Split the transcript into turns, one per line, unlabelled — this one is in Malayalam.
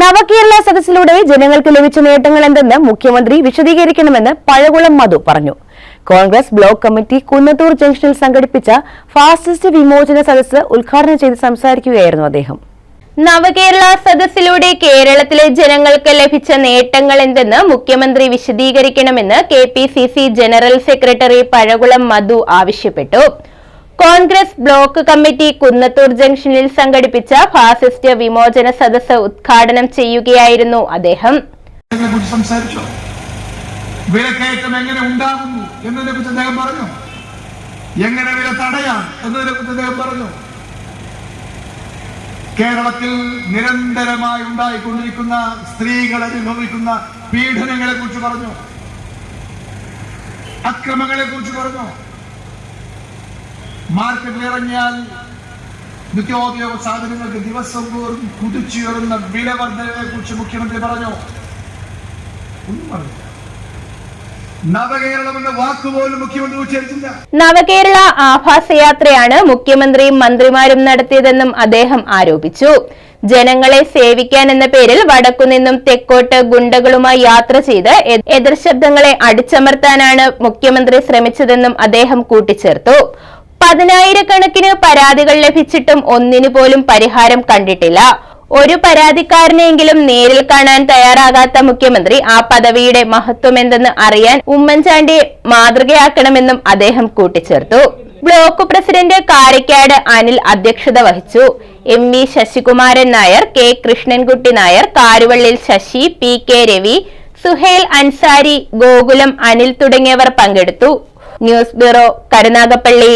നവകേരള സദസ്സിലൂടെ ജനങ്ങൾക്ക് ലഭിച്ച നേട്ടങ്ങൾ എന്തെന്ന് മുഖ്യമന്ത്രി വിശദീകരിക്കണമെന്ന് പഴകുളം മധു പറഞ്ഞു. കോൺഗ്രസ് ബ്ലോക്ക് കമ്മിറ്റി കുന്നത്തൂർ ജംഗ്ഷനിൽ സംഘടിപ്പിച്ച ഫാസിസ്റ്റ് വിമോചന സദസ്സ് ഉദ്ഘാടനം ചെയ്ത് സംസാരിക്കുകയായിരുന്നു അദ്ദേഹം.
നവകേരള സദസ്സിലൂടെ കേരളത്തിലെ ജനങ്ങൾക്ക് ലഭിച്ച നേട്ടങ്ങൾ എന്തെന്ന് മുഖ്യമന്ത്രി വിശദീകരിക്കണമെന്ന് K general secretary Pazhakulam Madhu ആവശ്യപ്പെട്ടു. കോൺഗ്രസ് ബ്ലോക്ക് കമ്മിറ്റി കുന്നത്തൂർ ജംഗ്ഷനിൽ സംഘടിപ്പിച്ച ഫാസിസ്റ്റ് വിമോചന സദസ് ഉദ്ഘാടനം ചെയ്യുകയായിരുന്നു അദ്ദേഹം.
വിലക്കയറ്റം എങ്ങനെ ഉണ്ടാകുന്നു എന്നതിനെ കുറിച്ച് അദ്ദേഹം പറഞ്ഞു? എങ്ങനെ വില തടയാം എന്നതിനെ കുറിച്ച് അദ്ദേഹം പറഞ്ഞു? കേരളത്തിൽ നിരന്തരമായി ഉണ്ടായിക്കൊണ്ടിരിക്കുന്ന സ്ത്രീകൾ അനുഭവിക്കുന്ന പീഡനങ്ങളെ കുറിച്ച് പറഞ്ഞു? അക്രമങ്ങളെ കുറിച്ച് പറഞ്ഞു? മാർക്കറ്റിൽ ഇറങ്ങിയാൽ നിത്യോപയോഗ സാധനങ്ങൾക്ക് ദിവസം തോറും കുതിച്ചുയറുന്ന വില വർധനയെ കുറിച്ച് മുഖ്യമന്ത്രി പറഞ്ഞു? ഒന്നും പറഞ്ഞില്ല. നവകേരളം
ആഭാസയാത്രയാണ് മുഖ്യമന്ത്രിയും മന്ത്രിമാരും നടത്തിയതെന്നും അദ്ദേഹം ആരോപിച്ചു. ജനങ്ങളെ സേവിക്കാൻ എന്ന പേരിൽ വടക്കുനിന്നും തെക്കോട്ട് ഗുണ്ടകളുമായി യാത്ര ചെയ്ത് എതിർശബ്ദങ്ങളെ അടിച്ചമർത്താനാണ് മുഖ്യമന്ത്രി ശ്രമിച്ചതെന്നും അദ്ദേഹം കൂട്ടിച്ചേർത്തു. പതിനായിരക്കണക്കിന് പരാതികൾ ലഭിച്ചിട്ടും ഒന്നിനു പോലും പരിഹാരം കണ്ടിട്ടില്ല. ഒരു പരാതിക്കാരനെങ്കിലും നേരിൽ കാണാൻ തയ്യാറാകാത്ത മുഖ്യമന്ത്രി ആ പദവിയുടെ മഹത്വം എന്തെന്ന് അറിയാൻ ഉമ്മൻചാണ്ടിയെ മാതൃകയാക്കണമെന്നും അദ്ദേഹം കൂട്ടിച്ചേർത്തു. ബ്ലോക്ക് പ്രസിഡന്റ് കാരക്കാട് അനിൽ അധ്യക്ഷത വഹിച്ചു. M V Sasikumaran Nair K Krishnankutty Nair Karuvallil Sasi P K Ravi Suhail Ansari Gokulam Anil തുടങ്ങിയവർ പങ്കെടുത്തു. News bureau Karunagappally.